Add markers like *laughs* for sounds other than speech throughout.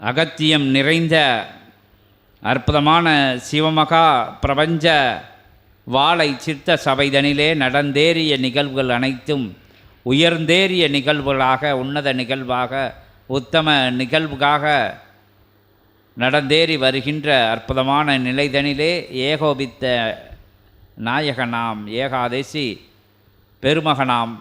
அகத்தியம் நிறைந்த அற்புதமான சிவமகா பிரபஞ்ச வாழை சித்த சபைதனிலே நடந்தேறிய நிகழ்வுகள் அனைத்தும் உயர்ந்தேறிய நிகழ்வுகளாக உன்னத நிகழ்வாக உத்தம நிகழ்வுக்காக நடந்தேறி வருகின்ற அற்புதமான நிலைதனிலே ஏகோபித்த நாயகனாம் ஏகாதசி பெருமகனாம்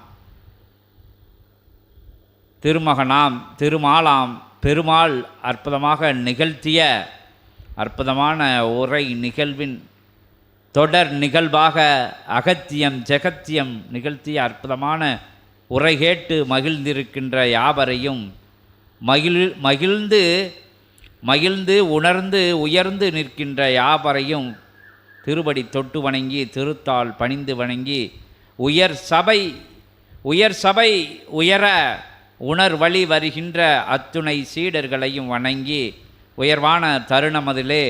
திருமகனாம் திருமாலாம் பெருமாள் அற்புதமாக நிகழ்த்திய அற்புதமான உரை நிகழ்வின் தொடர் நிகழ்வாக அகத்தியம் ஜெகத்தியம் நிகழ்த்திய அற்புதமான உரை கேட்டு மகிழ்ந்திருக்கின்ற யாவரையும் மகிழ் மகிழ்ந்து மகிழ்ந்து உணர்ந்து உயர்ந்து நிற்கின்ற யாவரையும் திருபடி தொட்டு வணங்கி திருத்தாள் பணிந்து வணங்கி உயர் சபை உயர் சபை உயர உணர்வழி வருகின்ற அத்துணை சீடர்களையும் வணங்கி உயர்வான தருணமதிலே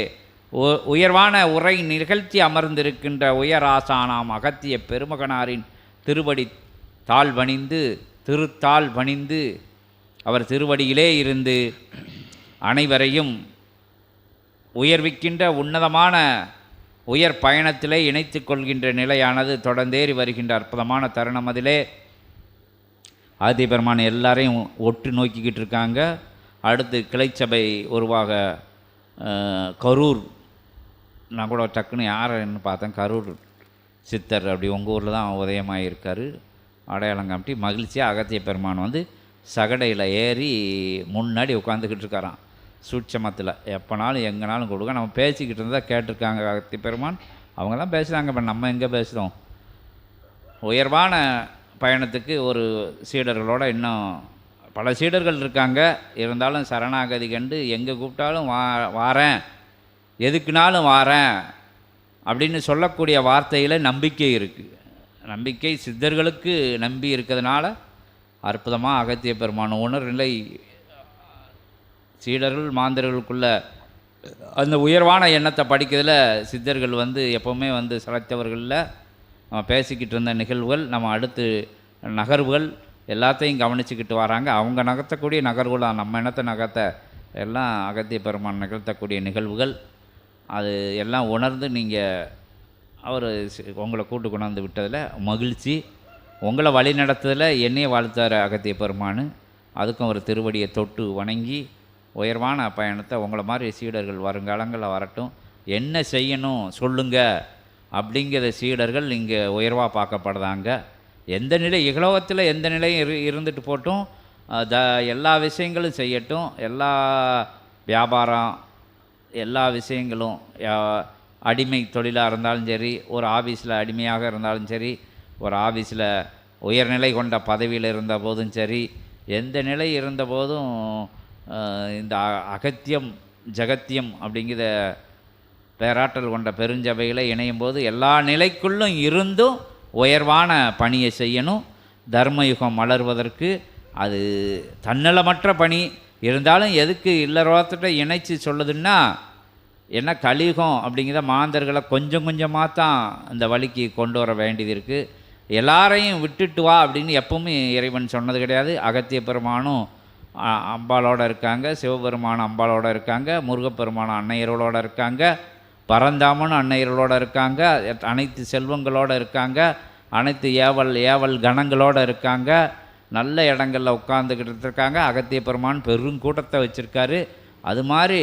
உ- உயர்வான உரை நிகழ்த்தி அமர்ந்திருக்கின்ற உயராசானாம் அகத்திய பெருமகனாரின் திருவடி தாழ் பணிந்து திருத்தாள் பணிந்து அவர் திருவடியிலே இருந்து அனைவரையும் உயர்விக்கின்ற உன்னதமான உயர் பயணத்திலே இணைத்து கொள்கின்ற நிலையானது தொடர்ந்தேறி வருகின்ற அற்புதமான தருணம் அதிலே ஆதிபெருமான் எல்லாரையும் ஒட்டு நோக்கிக்கிட்டு இருக்காங்க. அடுத்து கிளைச்சபை உருவாக கரூர். நான் கூட டக்குன்னு யாருன்னு பார்த்தேன்? கரூர் சித்தர் அப்படி உங்கள் ஊரில் தான் உதயமாகியிருக்காரு அடையாளம் காமிட்டி மகிழ்ச்சியாக அகத்திய பெருமான் வந்து சகடையில் ஏறி முன்னாடி உட்காந்துக்கிட்டு இருக்காராம். சூட்சமத்தில் எப்போனாலும் எங்கேனாலும் கொடுக்க நம்ம பேசிக்கிட்டு இருந்தால் கேட்டிருக்காங்க அகத்திய பெருமான். அவங்க தான் பேசுகிறாங்க இப்போ நம்ம எங்கே பேசுகிறோம் உயர்வான பயணத்துக்கு ஒரு சீடர்களோட இன்னும் பல சீடர்கள் இருக்காங்க. இருந்தாலும் சரணாகதி கண்டு எங்கே கூப்பிட்டாலும் வா வாரேன். எதுக்குனாலும் வாரேன். அப்படின்னு சொல்லக்கூடிய வார்த்தையில் நம்பிக்கை இருக்குது நம்பிக்கை சித்தர்களுக்கு நம்பி இருக்கிறதுனால அற்புதமாக அகத்திய பெருமான உணர்நிலை சீடர்கள் மாந்தர்களுக்குள்ள அந்த உயர்வான எண்ணத்தை படிக்கிறதுல சித்தர்கள் வந்து எப்போவுமே வந்து செலக்தவர்களில் நம்ம பேசிக்கிட்டு இருந்த நிகழ்வுகள் நம்ம அடுத்து நகர்வுகள் எல்லாத்தையும் கவனிச்சுக்கிட்டு வராங்க. அவங்க நகர்த்தக்கூடிய நகர்வுகள் நம்ம இனத்தை நகர்த்த எல்லாம் அகத்திய பெருமான் நிகழ்த்தக்கூடிய நிகழ்வுகள். அது எல்லாம் உணர்ந்து நீங்கள் அவர் உங்களை கூட்டு கொண்டாந்து விட்டதில் மகிழ்ச்சி. உங்களை வழி நடத்துதில் என்னையே வாழ்த்தார் அகத்திய பெருமான். அதுக்கும் ஒரு திருவடியை தொட்டு வணங்கி உயர்வான பயணத்தை உங்களை மாதிரி சீடர்கள் வருங்காலங்களில் வரட்டும். என்ன செய்யணும் சொல்லுங்கள் அப்படிங்கிற சீடர்கள் இங்கே உயர்வாக பார்க்கப்படுறாங்க. எந்த நிலை இகலோகத்தில் எந்த நிலையும் இரு இருந்துட்டு போட்டும் த எல்லா விஷயங்களும் செய்யட்டும் எல்லா வியாபாரம் எல்லா விஷயங்களும் அடிமை தொழிலாக இருந்தாலும் சரி ஒரு ஆஃபீஸில் அடிமையாக இருந்தாலும் சரி ஒரு ஆஃபீஸில் உயர்நிலை கொண்ட பதவியில் இருந்த போதும் சரி எந்த நிலை இருந்த போதும் இந்த அ- அகத்தியம் ஜகத்தியம் அப்படிங்கிற பேராற்றல் கொண்ட பெருஞ்சபைகளை இணையும் போது எல்லா நிலைக்குள்ளும் இருந்தும் உயர்வான பணியை செய்யணும். தர்மயுகம் மலர்வதற்கு அது தன்னலமற்ற பணி. இருந்தாலும் எதுக்கு இல்லறோத்திட்ட இணைச்சி சொல்லுதுன்னா என்ன கலியுகம் அப்படிங்கிற மாந்தர்களை கொஞ்சம் கொஞ்சமாக தான் இந்த வழிக்கு கொண்டு வர வேண்டியது இருக்குது எல்லாரையும் விட்டுட்டு வா அப்படின்னு எப்பவுமே இறைவன் சொன்னது கிடையாது. அகத்திய பெருமானும் அம்பாலோடு அம்பாளோட இருக்காங்க. சிவபெருமான் அம்பாளோட இருக்காங்க. முருகப்பெருமான் அன்னையர்களோட இருக்காங்க. பரந்தாமன் அன்னையர்களோட இருக்காங்க அனைத்து செல்வங்களோட இருக்காங்க அனைத்து ஏவல் ஏவல் கணங்களோட இருக்காங்க நல்ல இடங்களில் உட்காந்துக்கிட்டு இருக்காங்க. அகத்திய பெருமான் பெரும் கூட்டத்தை வச்சுருக்காரு. அது மாதிரி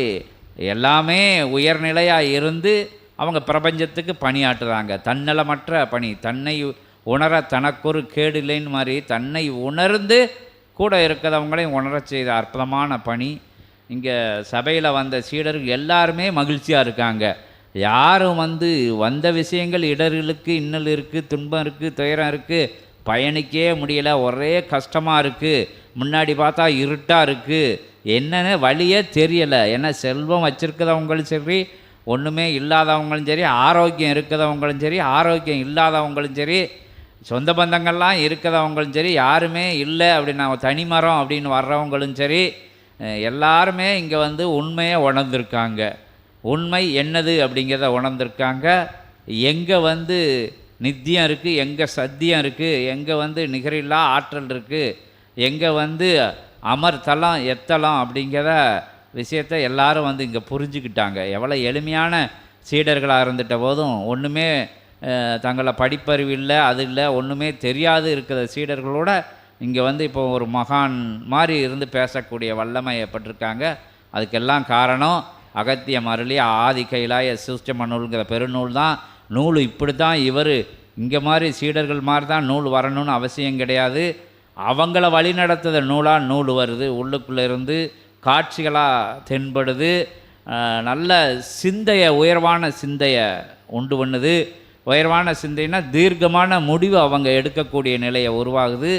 எல்லாமே உயர்நிலையாக இருந்து அவங்க பிரபஞ்சத்துக்கு பணியாற்றுறாங்க. தன்னலமற்ற பணி தன்னை உணர தனக்கொரு கேடு இல்லைன்னு மாதிரி தன்னை உணர்ந்து கூட இருக்கிறவங்களையும் உணர செய்த அற்புதமான பணி. இங்கே சபையில் வந்த சீடர்கள் எல்லாருமே மகிழ்ச்சியாக இருக்காங்க. யாரும் வந்து வந்த விஷயங்கள் இடர்களுக்கு இன்னல் இருக்குது துன்பம் இருக்குது துயரம் இருக்குது பயணிக்கவே முடியல. ஒரே கஷ்டமாக இருக்குது முன்னாடி பார்த்தா இருட்டாக இருக்குது என்னன்னு வழியே தெரியலை. ஏன்னா செல்வம் வச்சுருக்கிறவங்களும் சரி ஒன்றுமே இல்லாதவங்களும் சரி ஆரோக்கியம் இருக்கிறவங்களும் சரி ஆரோக்கியம் இல்லாதவங்களும் சரி சொந்த பந்தங்கள்லாம் இருக்கிறவங்களும் சரி யாருமே இல்லை அப்படின்னு தனி தனிமரம் அப்படின்னு வர்றவங்களும் சரி எல்லாருமே இங்கே வந்து உண்மையை உணர்ந்திருக்காங்க. உண்மை என்னது அப்படிங்கிறத உணர்ந்திருக்காங்க. எங்கே வந்து நித்தியம் இருக்குது எங்கே சத்தியம் இருக்குது எங்கே வந்து நிகரில்லா ஆற்றல் இருக்குது எங்கே வந்து அமர் எத்தலம் அப்படிங்கிற விஷயத்தை எல்லாரும் வந்து இங்கே புரிஞ்சுக்கிட்டாங்க. எவ்வளோ எளிமையான சீடர்களாக இருந்துட்ட போதும் ஒன்றுமே தங்களை படிப்பறிவு இல்லை அது இல்லை ஒன்றுமே தெரியாது இருக்கிற சீடர்களோட இங்கே வந்து இப்போ ஒரு மகான் மாதிரி இருந்து பேசக்கூடிய வல்லமை ஏற்பட்டிருக்காங்க. அதுக்கெல்லாம் காரணம் அகத்திய மருளி ஆதி கைலாய சிஸ்டம நூலுங்கிற பெருநூல் தான். நூல் இப்படி தான் இவர் இங்கே மாதிரி சீடர்கள் மாதிரி தான் நூல் வரணும்னு அவசியம் கிடையாது. அவங்கள வழி நடத்துகிற நூலாக நூல் வருது உள்ளுக்குள்ளே இருந்து காட்சிகளாக தென்படுது நல்ல சிந்தைய உயர்வான சிந்தைய உண்டு பண்ணுது. உயர்வான சிந்தைனா தீர்க்கமான முடிவு அவங்க எடுக்கக்கூடிய நிலையை உருவாகுது.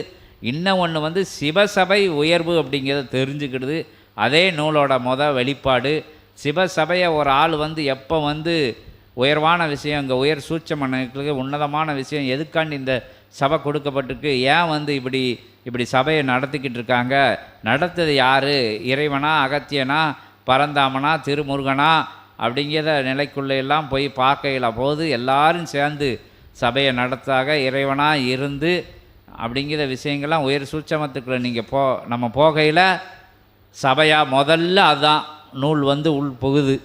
இன்னும் ஒன்று வந்து சிவசபை உயர்வு அப்படிங்கிறத தெரிஞ்சுக்கிடுது. அதே நூலோட மொதல் வெளிப்பாடு சிவசபையை ஒரு ஆள் வந்து எப்போ வந்து உயர்வான விஷயம் இங்கே உயர் சூட்சமனுக்கு உன்னதமான விஷயம் எதுக்காண்டி இந்த சபை கொடுக்கப்பட்டிருக்கு? ஏன் வந்து இப்படி இப்படி சபையை நடத்திக்கிட்டு இருக்காங்க? நடத்தது யார்? இறைவனா அகத்தியனா பரந்தாமனா திருமுருகனா? அப்படிங்கிற நிலைக்குள்ள எல்லாம் போய் பார்க்கையில் போது எல்லாரும் சேர்ந்து சபையை நடத்தாக இறைவனாக இருந்து அப்படிங்கிற விஷயங்கள்லாம் உயர் சூட்சமத்துக்குள்ளே நீங்கள் போ நம்ம போகையில் சபையாக முதல்ல அதுதான் நூல் வந்து உள் புகுது.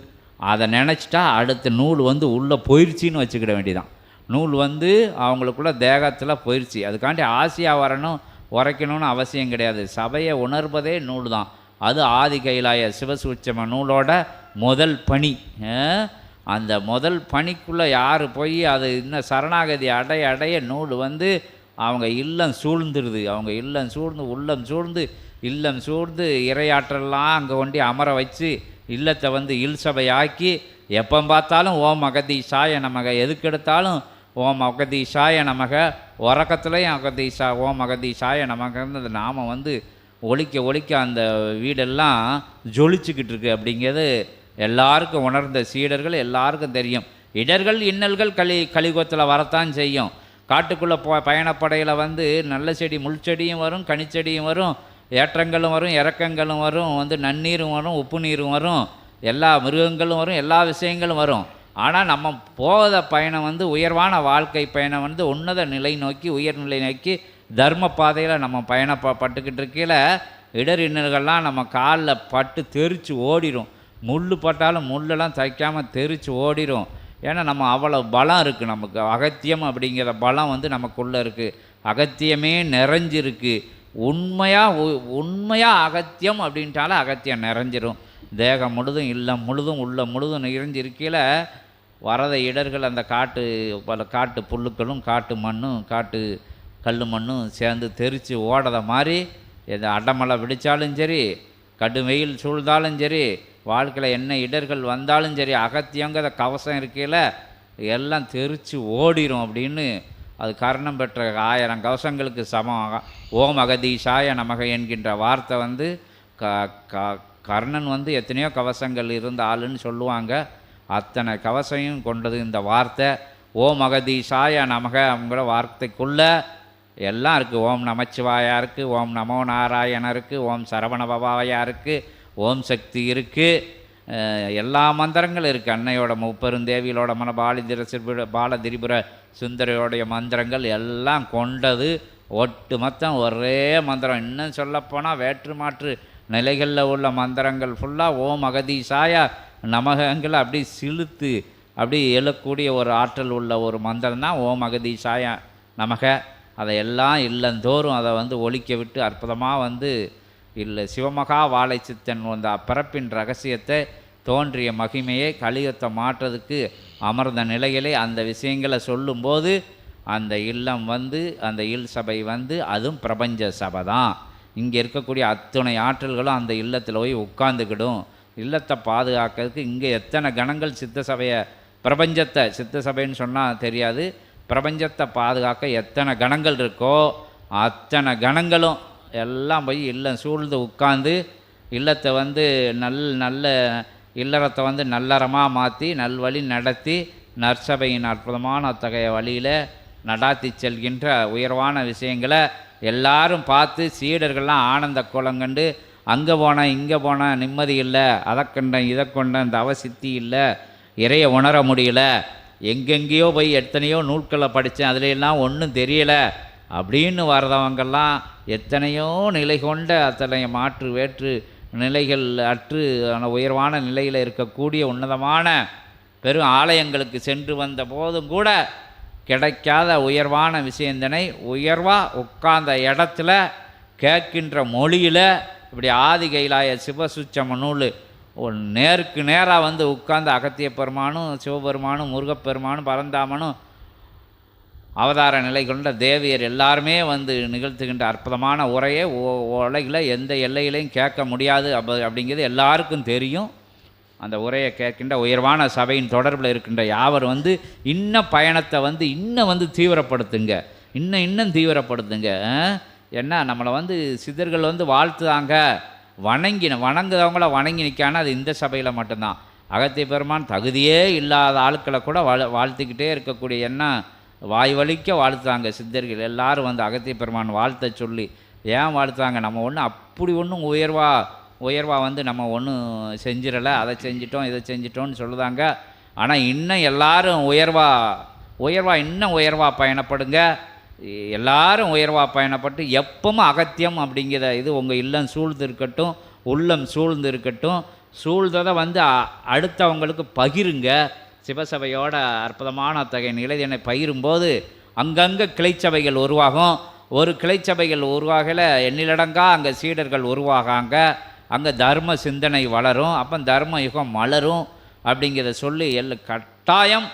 அதை நினச்சிட்டா அடுத்த நூல் வந்து உள்ளே போயிடுச்சின்னு வச்சுக்கிட வேண்டியதான் நூல் வந்து அவங்களுக்குள்ள தேகத்தில் போயிடுச்சு அதுக்காண்டி ஆசையாக வரணும் உரைக்கணும்னு அவசியம் கிடையாது. சபையை உணர்வதே நூல் தான் அது ஆதி கைலாய சிவசூட்சம நூலோட முதல் பணி. அந்த முதல் பணிக்குள்ளே யார் போய் அது இன்னும் சரணாகதி அடைய அடைய நூல் வந்து அவங்க இல்லம் சூழ்ந்துருது. அவங்க இல்லம் சூழ்ந்து உள்ளம் சூழ்ந்து இல்லம் சூழ்ந்து இரையாற்றலாம் அங்கே கொண்டு அமர வச்சு இல்லத்தை வந்து இல் சபையாக்கி எப்போ பார்த்தாலும் ஓம் அகதீஷாய நமக எதுக்கு எடுத்தாலும் ஓம் சாய நமக உறக்கத்துலேயும் அகதீஷா ஓம் அகதி சாய அந்த நாம் வந்து ஒழிக்க ஒழிக்க அந்த வீடெல்லாம் ஜொலிச்சுக்கிட்டு இருக்கு அப்படிங்கிறது எல்லாருக்கும் உணர்ந்த சீடர்கள் எல்லாருக்கும் தெரியும். இடர்கள் இன்னல்கள் களி கலிகோத்தில் வரத்தான் செய்யும். காட்டுக்குள்ளே போ பயணப்படையில் வந்து நல்ல செடி முள் செடியும் வரும் கனிச்செடியும் வரும். ஏற்றங்களும் வரும் இறக்கங்களும் வரும் வந்து நன்னீரும் வரும் உப்பு நீரும் வரும் எல்லா மிருகங்களும் வரும் எல்லா விஷயங்களும் வரும். ஆனால் நம்ம போகிற பயணம் வந்து உயர்வான வாழ்க்கை பயணம் வந்து உன்னத நிலை நோக்கி உயர்நிலை நோக்கி தர்ம பாதையில் நம்ம பயணப்பட்டுக்கிட்டு இருக்கையில் இடர் இன்னல்கள்லாம் நம்ம காலில் பட்டு தெரித்து ஓடிடும் முள் பட்டாலும் முள்ளெல்லாம் தைக்காமல் தெரித்து ஓடிடும் ஏன்னா நம்ம அவ்வளோ பலம் இருக்குது நமக்கு. அகத்தியம் அப்படிங்கிற பலம் வந்து நமக்குள்ளே இருக்குது அகத்தியமே நிறைஞ்சிருக்கு. உண்மையாக உண்மையாக அகத்தியம் அப்படின்ட்டாலே அகத்தியம் நிறைஞ்சிரும். தேகம் முழுதும் இல்லம் முழுதும் உள்ள முழுதும் நிறைஞ்சிருக்கையில் வரத இடர்கள் அந்த காட்டு பல காட்டு புல்லுக்களும் காட்டு மண்ணும் காட்டு கல் மண்ணும் சேர்ந்து தெரித்து ஓடத மாதிரி எது அடமலை விடித்தாலும் சரி கடுமையில் வெயில் சூழ்ந்தாலும் சரி வாழ்க்கையில் என்ன இடர்கள் வந்தாலும் சரி அகத்தியங்கிற கவசம் இருக்கையில் எல்லாம் தெரித்து ஓடிரும் அப்படின்னு. அது கர்ணம் பெற்ற ஆயிரம் கவசங்களுக்கு சமம். ஓம் அகதீஷாய நமக என்கின்ற வார்த்தை வந்து க க கர்ணன் வந்து எத்தனையோ கவசங்கள் இருந்த ஆளுன்னு சொல்லுவாங்க. அத்தனை கவசையும் கொண்டது இந்த வார்த்தை. ஓம் அகதீஷாய நமக அவங்கள வார்த்தைக்குள்ள எல்லாம் இருக்குது ஓம் நமச்சிவாயா இருக்குது ஓம் நமோ நாராயண இருக்குது ஓம் சரவண பவாயா இருக்குது ஓம் சக்தி இருக்குது எல்லா மந்திரங்களும் இருக்குது அன்னையோட முப்பெருந்தேவிகளோட மன பாலிதிர சிறுபுர பாலதிரிபுர சுந்தரையோடைய மந்திரங்கள் எல்லாம் கொண்டது. ஒட்டு மொத்தம் ஒரே மந்திரம். இன்னும் சொல்லப்போனால் வேற்று மாற்று நிலைகளில் உள்ள மந்திரங்கள் ஃபுல்லாக ஓம் அகதீசாய நமகங்களை அப்படி சிலுத்து அப்படி எழக்கூடிய ஒரு ஆற்றல் உள்ள ஒரு மந்திரம் தான் ஓம் அகதீசாய நமக. அதை எல்லாம் இல்லந்தோறும் அதை வந்து ஒழிக்க விட்டு அற்புதமாக வந்து இல்லை சிவமகா வாழை சித்தன் அந்த பிறப்பின் ரகசியத்தை தோன்றிய மகிமையை கலியுகத்தை மாற்றதுக்கு அமர்ந்த நிலையிலே அந்த விஷயங்களை சொல்லும்போது அந்த இல்லம் வந்து அந்த இல் சபை வந்து அதுவும் பிரபஞ்ச சபை தான் இங்கே இருக்கக்கூடிய அத்துணை ஆற்றல்களும் அந்த இல்லத்தில் போய் உட்காந்துக்கிடும் இல்லத்தை பாதுகாக்கிறதுக்கு இங்கே எத்தனை கணங்கள் சித்த சபையை பிரபஞ்சத்தை சித்த சபைன்னு சொன்னால் தெரியாது. பிரபஞ்சத்தை பாதுகாக்க எத்தனை கணங்கள் இருக்கோ அத்தனை கணங்களும் எல்லாம் போய் இல்லம் சூழ்ந்து உட்காந்து இல்லத்தை வந்து நல் நல்ல இல்லறத்தை வந்து நல்லறமாக மாற்றி நல்வழி நடத்தி நற்சபையின் அற்புதமான அத்தகைய வழியில் நடாத்தி செல்கின்ற உயர்வான விஷயங்களை எல்லாரும் பார்த்து சீடர்கள்லாம் ஆனந்த குளங்கண்டு அங்கே போனேன் இங்கே போனேன் நிம்மதி இல்லை அதை கண்டேன் இதை கொண்டேன் இந்த அவசித்தி இல்லை இறைய உணர முடியல எங்கெங்கேயோ போய் எத்தனையோ நூல்களை படித்தேன் அதுல ஒன்றும் தெரியலை அப்படின்னு வர்றவங்கெல்லாம் எத்தனையோ நிலை கொண்ட அத்தனை மாற்று வேற்று நிலைகள் அற்று ஆன உயர்வான நிலையில் இருக்கக்கூடிய உன்னதமான பெரும் ஆலயங்களுக்கு சென்று வந்த போதும் கூட கிடைக்காத உயர்வான விஷயந்தனை உயர்வாக உட்கார்ந்த இடத்துல கேட்கின்ற மொழியில் இப்படி ஆதி கைலாய சிவசுச்சம நூல் ஒரு நேருக்கு நேராக வந்து உட்கார்ந்து அகத்திய பெருமானும் சிவபெருமானும் முருகப்பெருமானும் பரந்தாமனும் அவதார நிலை கொண்ட தேவியர் எல்லாருமே வந்து நிகழ்த்துகின்ற அற்புதமான உரையை உலகில் எந்த எல்லையிலையும் கேட்க முடியாது அப்ப அப்படிங்கிறது எல்லாருக்கும் தெரியும். அந்த உரையை கேட்கின்ற உயர்வான சபையின் தொடர்பில் இருக்கின்ற யாவர் வந்து இன்னும் பயணத்தை வந்து இன்னும் வந்து தீவிரப்படுத்துங்க இன்னும் இன்னும் தீவிரப்படுத்துங்க. என்ன ஏன்னா நம்மளை வந்து சித்தர்கள் வந்து வாழ்த்துதாங்க வணங்கின வணங்குறவங்கள வணங்கி நிற்கான அது இந்த சபையில் மட்டும்தான். அகத்திய பெருமான் தகுதியே இல்லாத ஆட்களை கூட வாழ் வாழ்த்துக்கிட்டே இருக்கக்கூடிய எண்ணம் வாய் வலிக்க வாழ்த்தாங்க சித்தர்கள். எல்லாரும் வந்து அகத்திய பெருமான் வாழ்த்த சொல்லி ஏன் வாழ்த்தாங்க நம்ம ஒன்றும் அப்படி ஒன்றும் உயர்வாக உயர்வாக வந்து நம்ம ஒன்றும் செஞ்சிடலை அதை செஞ்சிட்டோம் இதை செஞ்சிட்டோம்னு சொல்லுதாங்க. ஆனால் இன்னும் எல்லாரும் உயர்வாக உயர்வாக இன்னும் உயர்வாக பயணப்படுங்க. எல்லாரும் உயர்வாக பயணப்பட்டு எப்பவும் அகத்தியம் அப்படிங்கிற இது உங்கள் இல்லம் சூழ்ந்து இருக்கட்டும் உள்ளம் சூழ்ந்து இருக்கட்டும். சூழ்ந்ததை வந்து அடுத்தவங்களுக்கு பகிருங்க. சிவசபையோட அற்புதமான அத்தகைய நிலைதனை பகிரும்போது அங்கங்கே கிளைச்சபைகள் உருவாகும். ஒரு கிளைச்சபைகள் உருவாகல எண்ணிலடங்கா அங்கே சீடர்கள் உருவாகாங்க. அங்கே தர்ம சிந்தனை வளரும் அப்போ தர்ம யுகம் மலரும் அப்படிங்கிறத சொல்லி எல்ல கட்டாயம்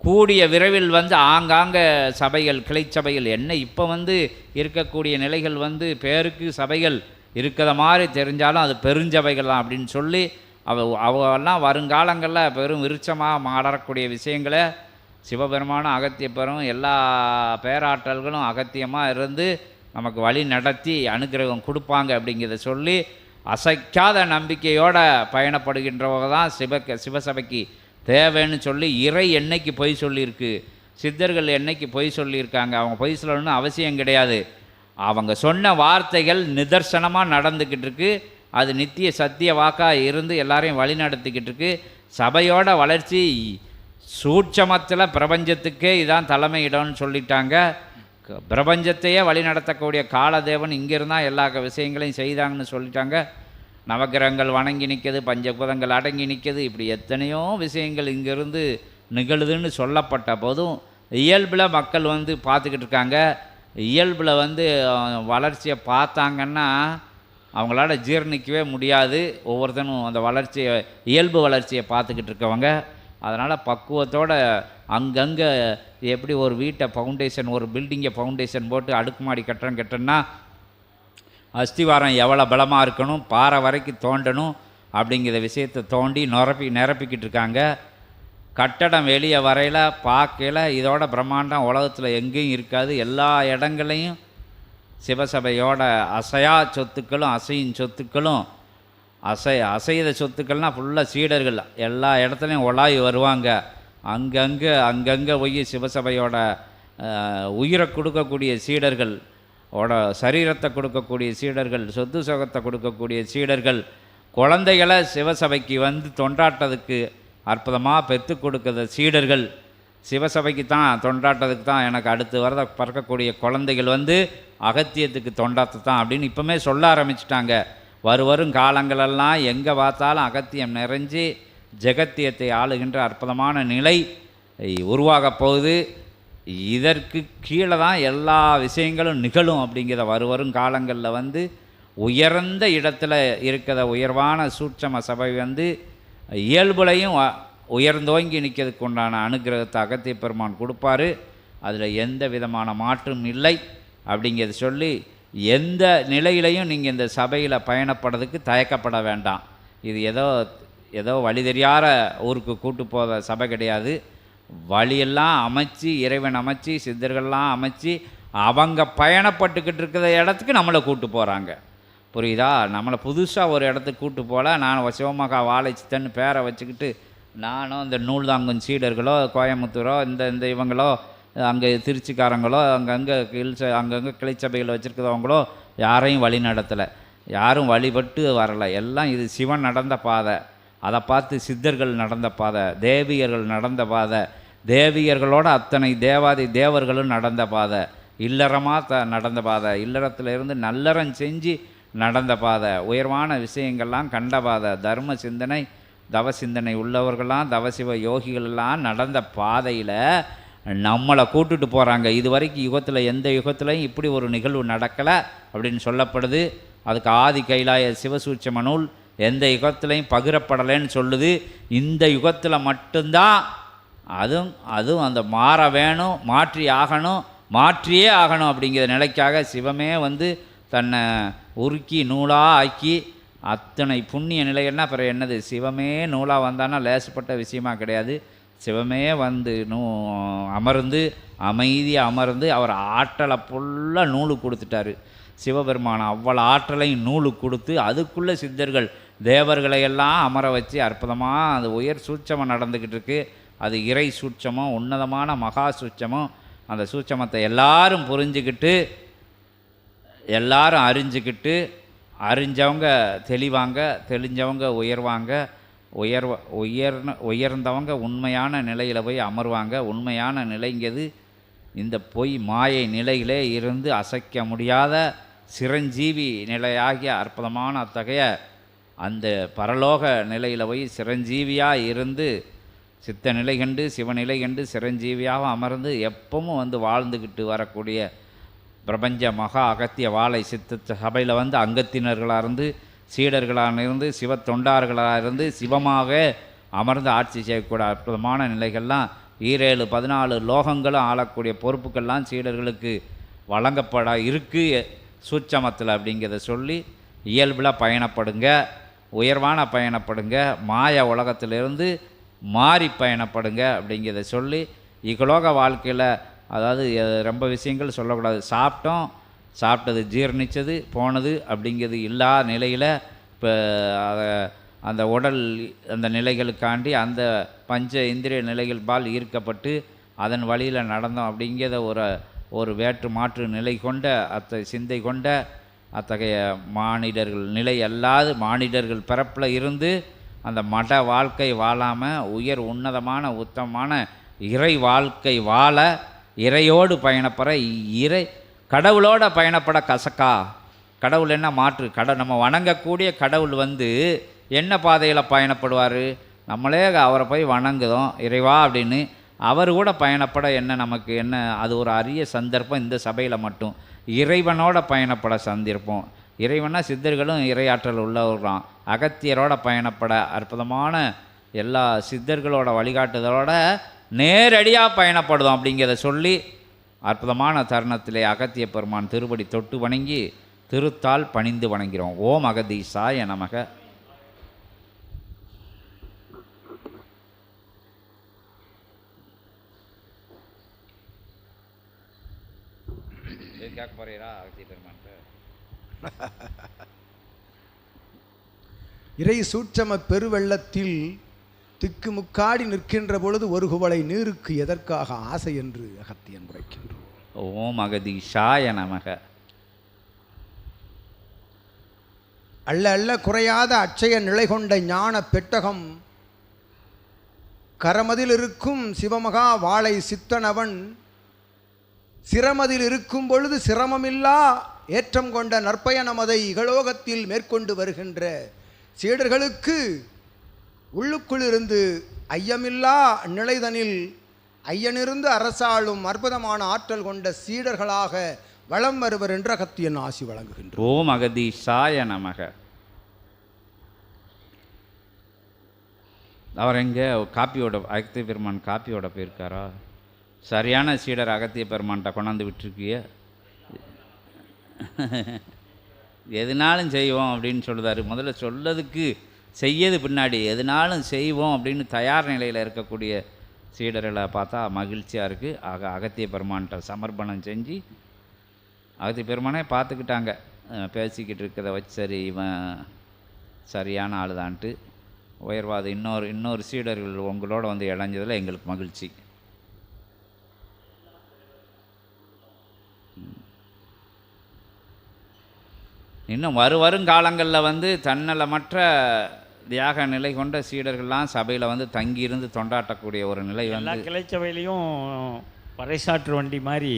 கூடிய விரைவில் வந்து ஆங்காங்க சபைகள் கிளைச்சபைகள் என்ன இப்போ வந்து இருக்கக்கூடிய நிலைகள் வந்து பேருக்கு சபைகள் இருக்கிற மாதிரி தெரிஞ்சாலும் அது பெருஞ்சபைகள் தான் அப்படின்னு சொல்லி அவ அவெல்லாம் வருங்காலங்களில் பெரும் விருட்சமாக மாறக்கூடிய விஷயங்களை சிவபெருமானும் அகத்தியப்பெரும் எல்லா பேராற்றல்களும் அகத்தியமாக இருந்து நமக்கு வழி நடத்தி அனுக்கிரகம் கொடுப்பாங்க அப்படிங்கிறத சொல்லி அசைக்காத நம்பிக்கையோட பயணப்படுகின்றவங்க தான் சிவ சிவசபைக்கு தேவைன்னு சொல்லி இறை என்னைக்கு பொய் சொல்லியிருக்கு சித்தர்கள் என்னைக்கு பொய் சொல்லியிருக்காங்க அவங்க பொய் சொல்லணும்னு அவசியம் கிடையாது. அவங்க சொன்ன வார்த்தைகள் நிதர்சனமாக நடந்துக்கிட்டு இருக்கு அது நித்திய சத்திய வாக்காக இருந்து எல்லாரையும் வழி நடத்திக்கிட்டு இருக்கு. சபையோட வளர்ச்சி சூட்சமத்தில் பிரபஞ்சத்துக்கே இதான் தலைமையிடம்னு சொல்லிட்டாங்க. பிரபஞ்சத்தையே வழி நடத்தக்கூடிய காலதேவன் இங்கிருந்தால் எல்லா விஷயங்களையும் செய்தாங்கன்னு சொல்லிட்டாங்க. நவக்கிரகங்கள் வணங்கி நிற்கிது பஞ்சபூதங்கள் அடங்கி நிற்கிது இப்படி எத்தனையோ விஷயங்கள் இங்கேருந்து நிகழுதுன்னு சொல்லப்பட்ட போதும் இயல்பில் மக்கள் வந்து பார்த்துக்கிட்டு இருக்காங்க. இயல்பில் வந்து வளர்ச்சியை பார்த்தாங்கன்னா அவங்களால ஜீரணிக்கவே முடியாது. ஒவ்வொருத்தனும் அந்த வளர்ச்சியை இயல்பு வளர்ச்சியை பார்த்துக்கிட்டு இருக்கவங்க. அதனால் பக்குவத்தோட அங்கங்கே எப்படி ஒரு வீட்டை ஃபவுண்டேஷன் ஒரு பில்டிங்கை ஃபவுண்டேஷன் போட்டு அடுக்குமாடி கட்டணம் கட்டணும்னா அஸ்திவாரம் எவ்வளோ பலமாக இருக்கணும் பாறை வரைக்கும் தோண்டணும் அப்படிங்கிற விஷயத்தை தோண்டி நிரப்பி நிரப்பிக்கிட்டு இருக்காங்க. கட்டடம் வெளியே வரையில் பார்க்கல இதோட பிரம்மாண்டம் உலகத்தில் எங்கேயும் இருக்காது. எல்லா இடங்களையும் சிவசபையோட அசையா சொத்துக்களும் அசையும் சொத்துக்களும் அசை அசைத சொத்துக்கள்னால் ஃபுல்லாக சீடர்கள். எல்லா இடத்துலையும் உலாவி வருவாங்க. அங்கங்கே அங்கங்கே போய் சிவசபையோட உயிரை கொடுக்கக்கூடிய சீடர்கள் ஓட சரீரத்தை கொடுக்கக்கூடிய சீடர்கள் சொத்து சுகத்தை கொடுக்கக்கூடிய சீடர்கள் குழந்தைகளை சிவசபைக்கு வந்து தொண்டாட்டத்துக்கு அற்புதமாக பெற்று கொடுக்குற சீடர்கள் சிவசபைக்கு தான் தொண்டாட்டத்துக்கு தான் எனக்கு அடுத்து வரத பிறக்கக்கூடிய குழந்தைகள் வந்து அகத்தியத்துக்கு தொண்டாத்து தான் அப்படின்னு இப்போமே சொல்ல ஆரம்பிச்சிட்டாங்க. வரும் வரும் காலங்களெல்லாம் எங்கே பார்த்தாலும் அகத்தியம் நிறைஞ்சு ஜெகத்தியத்தை ஆளுகின்ற அற்புதமான நிலை உருவாகப் போகுது. இதற்கு கீழே தான் எல்லா விஷயங்களும் நிகழும் அப்படிங்கிற வருவரும் காலங்களில் வந்து உயர்ந்த இடத்துல இருக்கிற உயர்வான சூட்சம சபை வந்து இயல்புலையும் உயர்ந்தோங்கி நிற்கிறதுக்கு உண்டான அனுகிரகத்தை அகத்திய பெருமான் கொடுப்பாரு. அதில் எந்த விதமான மாற்றும் இல்லை அப்படிங்கிறத சொல்லி எந்த நிலையிலையும் நீங்கள் இந்த சபையில் பயணப்படுறதுக்கு தயக்கப்பட வேண்டாம். இது ஏதோ ஏதோ வழி தெரியாத ஊருக்கு கூட்டு போகிற சபை கிடையாது. வழியெல்லாம் அமைச்சு இறைவன் அமைச்சு சித்தர்கள்லாம் அமைச்சு அவங்க பயணப்பட்டுக்கிட்டு இருக்கிற இடத்துக்கு நம்மளை கூட்டு போகிறாங்க புரியுதா? நம்மளை புதுசாக ஒரு இடத்துக்கு கூட்டு போகல நான் சிவமகா வாழைச்சித்தன்னு பேரை வச்சுக்கிட்டு நானும் இந்த நூல்தாங்கும் சீடர்களோ கோயம்புத்தூரோ இந்த இந்த இவங்களோ அங்கே திருச்சிக்காரங்களோ அங்கங்கே கிழிச்ச அங்கங்கே கிளைச்சபையில் வச்சுருக்கிறவங்களோ யாரையும் வழி நடத்தலை. யாரும் வழிபட்டு வரலை. எல்லாம் இது சிவன் நடந்த பாதை. அதை பார்த்து சித்தர்கள் நடந்த பாதை தேவியர்கள் நடந்த பாதை தேவியர்களோட அத்தனை தேவாதி தேவர்களும் நடந்த பாதை இல்லறமாக த நடந்த பாதை இல்லறத்துல இருந்து நல்லறம் செஞ்சு நடந்த பாதை உயர்வான விஷயங்கள்லாம் கண்ட பாதை தர்ம சிந்தனை தவ சிந்தனை உள்ளவர்கள்லாம் தவசிவ யோகிகளெல்லாம் நடந்த பாதையில் நம்மளை கூட்டுட்டு போகிறாங்க இது வரைக்கும் யுகத்தில் எந்த யுகத்துலையும் இப்படி ஒரு நிகழ்வு நடக்கலை அப்படின்னு சொல்லப்படுது. அதுக்கு ஆதி கைலாய சிவசூட்சம நூல் எந்த யுகத்துலையும் பகிரப்படலைன்னு சொல்லுது. இந்த யுகத்தில் மட்டும்தான் அதுவும் அதுவும் அந்த மாற வேணும் மாற்றி ஆகணும் மாற்றியே ஆகணும் அப்படிங்கிற நிலைக்காக சிவமே வந்து தன்னை உருக்கி நூலாக ஆக்கி அத்தனை புண்ணிய நிலைகள்னா அப்புறம் என்னது? சிவமே நூலாக வந்தானா லேசப்பட்ட விஷயமா கிடையாது. சிவமே வந்து நூ அமர்ந்து அமைதியாக அமர்ந்து அவர் ஆற்றலை ஃபுல்லாக நூலு கொடுத்துட்டாரு. சிவபெருமான் அவ்வளோ ஆற்றலையும் நூலு கொடுத்து அதுக்குள்ளே சித்தர்கள் தேவர்களை எல்லாம் அமர வச்சு அற்புதமாக அது உயர் சூட்சமாக நடந்துக்கிட்டு இருக்கு. அது இறை சூட்சமும் உன்னதமான மகா சூட்சமும். அந்த சூட்சமத்தை எல்லாரும் புரிஞ்சுக்கிட்டு எல்லாரும் அறிஞ்சுக்கிட்டு அறிஞ்சவங்க தெளிவாங்க தெளிஞ்சவங்க உயர்வாங்க உயர்வ உயர்ன உயர்ந்தவங்க உண்மையான நிலையில் போய் அமர்வாங்க. உண்மையான நிலைங்கிறது இந்த பொய் மாயை நிலையிலே இருந்து அசைக்க முடியாத சிரஞ்சீவி நிலையாகிய அற்புதமான அத்தகைய அந்த பரலோக நிலையில் போய் சிரஞ்சீவியாக இருந்து சித்த நிலை கண்டு சிவநிலை கண்டு சிரஞ்சீவியாக அமர்ந்து எப்பவும் வந்து வாழ்ந்துக்கிட்டு வரக்கூடிய பிரபஞ்ச மகா அகத்திய வாழை சித்த சபையில் வந்து அங்கத்தினர்களாக இருந்து சீடர்களாக இருந்து சிவ தொண்டார்களாக இருந்து சிவமாக அமர்ந்து ஆட்சி செய்யக்கூடிய அற்புதமான நிலைகள்லாம் ஈரேழு பதினாலு லோகங்களும் ஆளக்கூடிய பொறுப்புக்கள்லாம் சீடர்களுக்கு வழங்கப்பட இருக்கு. சூட்சமத்தில் அப்படிங்கிறத சொல்லி இயல்பில் பயணப்படுங்க. உயர்வான பயணப்படுங்க மாய உலகத்திலிருந்து மாறி பயணப்படுங்க அப்படிங்கிறத சொல்லி இகலோக வாழ்க்கையில் அதாவது ரொம்ப விஷயங்கள் சொல்லக்கூடாது. சாப்பிட்டோம் சாப்பிட்டது ஜீரணிச்சது போனது அப்படிங்கிறது இல்லா நிலையில் இப்போ அதை அந்த உடல் அந்த நிலைகளுக்காண்டி அந்த பஞ்ச இந்திரிய நிலைகள் பால் ஈர்க்கப்பட்டு அதன் வழியில் நடந்தோம் அப்படிங்கிறத ஒரு ஒரு வேற்று மாற்று நிலை கொண்ட அத்தை சிந்தை கொண்ட அத்தகைய மானிடர்கள் நிலை அல்லாது மானிடர்கள் பிறப்பில் இருந்து அந்த மட வாழ்க்கை வாழாமல் உயர் உன்னதமான உத்தமமான இறை வாழ்க்கை வாழ இறையோடு பயணப்பட இறை கடவுளோட பயணப்பட கசக்கா. கடவுள் என்ன மாற்று? கட நம்ம வணங்கக்கூடிய கடவுள் வந்து என்ன பாதையில் பயணப்படுவார்? நம்மளே அவரை போய் வணங்குதோம் இறைவா அப்படின்னு அவர் கூட பயணப்பட என்ன நமக்கு என்ன? அது ஒரு அரிய சந்தர்ப்பம் இந்த சபையில் மட்டும். இறைவனோட பயணப்பட சந்திருப்போம். இறைவனா சித்தர்களும் இறையாற்றல் உள்ளவர்தான். அகத்தியரோட பயணப்பட அற்புதமான எல்லா சித்தர்களோட வழிகாட்டுதலோட நேரடியாக பயணப்படுதோம் அப்படிங்கிறத சொல்லி அற்புதமான தருணத்திலே அகத்திய பெருமான் திருப்படி தொட்டு வணங்கி திருத்தால் பணிந்து வணங்கிறோம் ஓம் அகதீசாய நமக. கேட்க போறீரா அகத்திய பெருமான்ட்டு? இறை சூட்சம பெருவெள்ளத்தில் திக்குமுக்காடி நிற்கின்ற பொழுது ஒரு குவளை நீருக்கு எதற்காக ஆசை என்று அகத்தியன் உரைக்கின்றோம். ஓம் அகதீஷாய நமக. அள்ள அள்ள குறையாத அச்சய நிலை கொண்ட ஞான பெட்டகம் கரமதில் இருக்கும் சிவமகா வாளை சித்தனவன் சிரமதில் இருக்கும் பொழுது சிரமமில்லா ஏற்றம் கொண்ட நற்பயணமதை இகலோகத்தில் மேற்கொண்டு வருகின்ற சீடர்களுக்கு உள்ளுக்குள் இருந்து ஐயமில்லா நிலைதனில் ஐயனிருந்து அரசாளும் அற்புதமான ஆற்றல் கொண்ட சீடர்களாக வலம் வருவர் என்று அகத்தியன் ஆசி வழங்குகின்றோம். ஓம் அகதீஷாய நமக. அவர் எங்கே? காப்பியோட அகத்திய பெருமான் காப்பியோட போயிருக்காரா? சரியான சீடர் அகத்திய பெருமான்கிட்ட கொண்டாந்து விட்டுருக்கிய. எதுனாலும் செய்வோம் அப்படின்னு சொல்லுதாரு. முதல்ல சொல்லதுக்கு செய்யது பின்னாடி எதுனாலும் செய்வோம் அப்படின்னு தயார் நிலையில் இருக்கக்கூடிய சீடர்களை பார்த்தா மகிழ்ச்சியாக இருக்குது ஆக அகத்திய பெருமான்கிட்ட சமர்ப்பணம் செஞ்சு அகத்திய பெருமானே பார்த்துக்கிட்டாங்க. பேசிக்கிட்டு இருக்கிறத வச்சு சரி இவன் சரியான ஆளுதான்ட்டு. உயர்வாத இன்னொரு இன்னொரு சீடர்கள் உங்களோட வந்து இணைஞ்சதில் எங்களுக்கு மகிழ்ச்சி. இன்னும் வரு வருங்காலங்களில் வந்து தன்னலமற்ற தியாக நிலை கொண்ட சீடர்கள்லாம் சபையில் வந்து தங்கியிருந்து தொண்டாட்டக்கூடிய ஒரு நிலை வந்து கிளைச்சபையிலையும் பறைசாற்று வண்டி மாதிரி.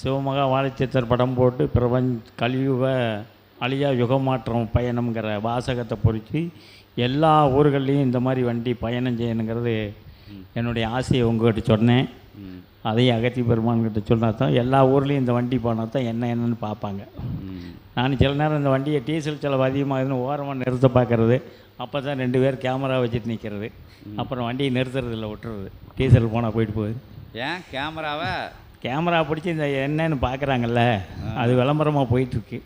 சிவமகா வாழைச்சித்தர் படம் போட்டு பிரபஞ்ச கலியுக அழியா யுகமாற்றம் பயணம்ங்கிற வாசகத்தை பொறித்து எல்லா ஊர்கள்லேயும் இந்த மாதிரி வண்டி பயணம் செய்யணுங்கிறது என்னுடைய ஆசையை உங்ககிட்ட சொன்னேன். அதையும் அகத்தி பெருமான்கிட்ட சொன்னா தான் எல்லா ஊர்லேயும் இந்த வண்டி போனால் தான் என்ன என்னன்னு பார்ப்பாங்க. நான் சில நேரம் இந்த வண்டியை டீசல் செலவு அதிகமாகுதுன்னு ஓரமாக நிறுத்த பார்க்கறது அப்போ தான் ரெண்டு பேர் கேமரா வச்சுட்டு நிற்கிறது அப்புறம் வண்டியை நிறுத்துறது இல்லை விட்டுறது டீசல் போனால் போயிட்டு போகுது. ஏன்? கேமராவை? கேமரா பிடிச்சி இந்த என்னன்னு பார்க்குறாங்கல்ல அது விளம்பரமாக போயிட்டுருக்கு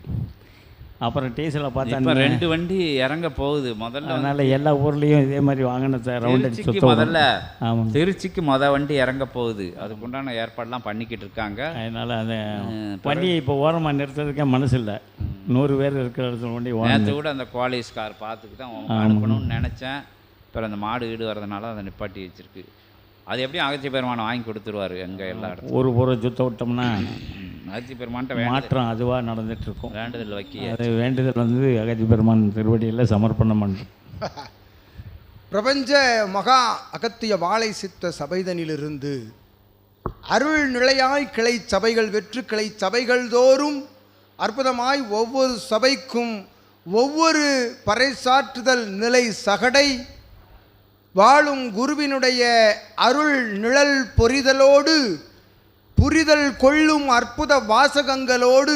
அப்புறம் டீசலை இப்போ பார்த்தா ரெண்டு வண்டி இறங்க போகுது. முதல்ல அதனால் எல்லா ஊர்லேயும் இதே மாதிரி வாங்கினத்தை ரவுண்ட் அடிச்சு முதல்ல ஆமாங்க. திருச்சிக்கு மொத வண்டி இறங்க போகுது. அதுக்குண்டான ஏற்பாடுலாம் பண்ணிக்கிட்டு இருக்காங்க. அதனால் அந்த வண்டியை இப்போ ஓரமாக நிறுத்துறதுக்கே மனசு இல்லை நூறு பேர் இருக்கிற இடத்துல வண்டி நேற்று கூட அந்த குவாலிஸ் கார் பார்த்துட்டு தான் அனுப்பணும்னு நினச்சேன். அப்புறம் அந்த மாடு ஈடு வரதுனால அதை நிப்பாட்டி வச்சிருக்கு. அது எப்படியும் அகத்திய பெருமானம் வாங்கி கொடுத்துருவாரு எங்க எல்லா இடத்துக்கும் ஒரு புற சுத்த விட்டோம்னா அகத்திய பெருமான்ட்ட மாற்றம் அதுவாக நடந்துட்டுருக்கும். வேண்டுதல் வைக்க அது வேண்டுதல் வந்து அகதி பெருமான் திருவடியில் சமர்ப்பணம் பண்ணுறோம் *laughs* பிரபஞ்ச மகா அகத்திய வாழை சித்த சபைதனிலிருந்து அருள் நிலையாய் கிளை சபைகள் வெற்று கிளை சபைகள் தோறும் அற்புதமாய் ஒவ்வொரு சபைக்கும் ஒவ்வொரு பறைசாற்றுதல் நிலை சகடை வாழும் குருவினுடைய அருள் நிழல் பொரிதலோடு புரிதல் கொள்ளும் அற்புத வாசகங்களோடு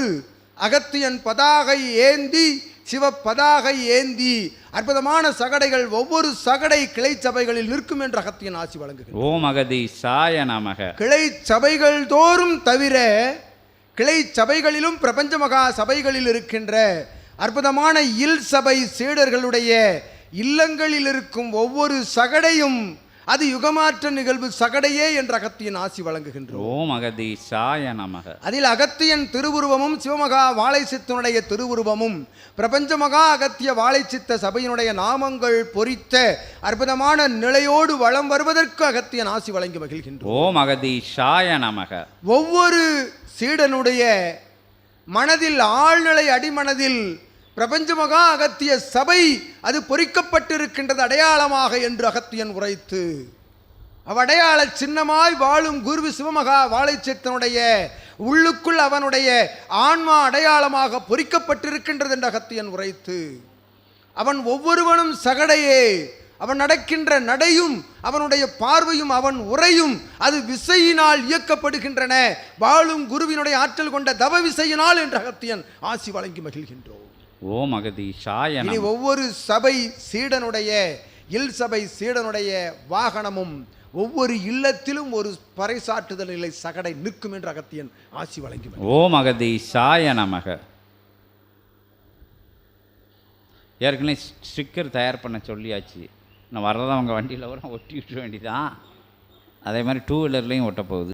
அகத்தியன் பதாகை ஏந்தி சிவ பதாகை ஏந்தி அற்புதமான சகடைகள் ஒவ்வொரு சகடை கிளை சபைகளில் நிற்கும் என்று அகத்தியன் ஆசி வழங்குகிறார் ஓம் அகதி சாய நமக. கிளை சபைகள் தோறும் தவிர கிளை சபைகளிலும் பிரபஞ்ச மகா சபைகளில் இருக்கின்ற அற்புதமான இல் சபை சீடர்களுடைய இல்லங்களில் இருக்கும் ஒவ்வொரு சகடையும் அது யுகமாற்ற நிகழ்வு சகடையே என்ற அகத்தியன் ஆசி வழங்குகின்றோம். ஓம் அகதி சாய நமக. அதில் அகத்தியன் திருவுருவமும் சிவமகா வாழைச்சித்தனுடைய திருவுருவமும் பிரபஞ்ச மகா அகத்திய வாழைச்சித்த சபையினுடைய நாமங்கள் பொறித்த அற்புதமான நிலையோடு வளம் வருவதற்கு அகத்தியன் ஆசி வழங்கி மகிழ்கின்றோம். ஓம் அகதி சாய நமக. ஒவ்வொரு சீடனுடைய மனதில் ஆழ்நிலை அடிமனதில் பிரபஞ்ச மகா அகத்திய சபை அது பொறிக்கப்பட்டிருக்கின்றது அடையாளமாக என்று அகத்தியன் உரைத்து. அவ்வடையாள சின்னமாய் வாழும் குருவி சிவமகா வாழைச்சேத்தனுடைய உள்ளுக்குள் அவனுடைய ஆன்மா அடையாளமாக பொறிக்கப்பட்டிருக்கின்றது என்று அகத்தியன் உரைத்து. அவன் ஒவ்வொருவனும் சகடையே அவன் நடக்கின்ற நடையும் அவனுடைய பார்வையும் அவன் உரையும் அது விசையினால் இயக்கப்படுகின்றன. வாழும் குருவினுடைய ஆற்றல் கொண்ட தவ விசையினால் என்று அகத்தியன் ஆசி வழங்கி மகிழ்கின்றோம். ஓம் அகதி சாய இனி ஒவ்வொரு சபை சீடனுடைய இல் சபை சீடனுடைய வாகனமும் ஒவ்வொரு இல்லத்திலும் ஒரு பறைசாற்றுதல் நிலை சகடை நிற்கும் என்று அகத்தியன் ஆசி வழங்கி. ஓம் அகதி சாய நமக. ஏற்கனவே ஸ்டிக்கர் தயார் பண்ண சொல்லியாச்சு. நான் வர்றதவங்க வண்டியில் கூட ஒட்டி விட்டுற வேண்டியதான் அதே மாதிரி டூ வீலர்லேயும் ஒட்ட போகுது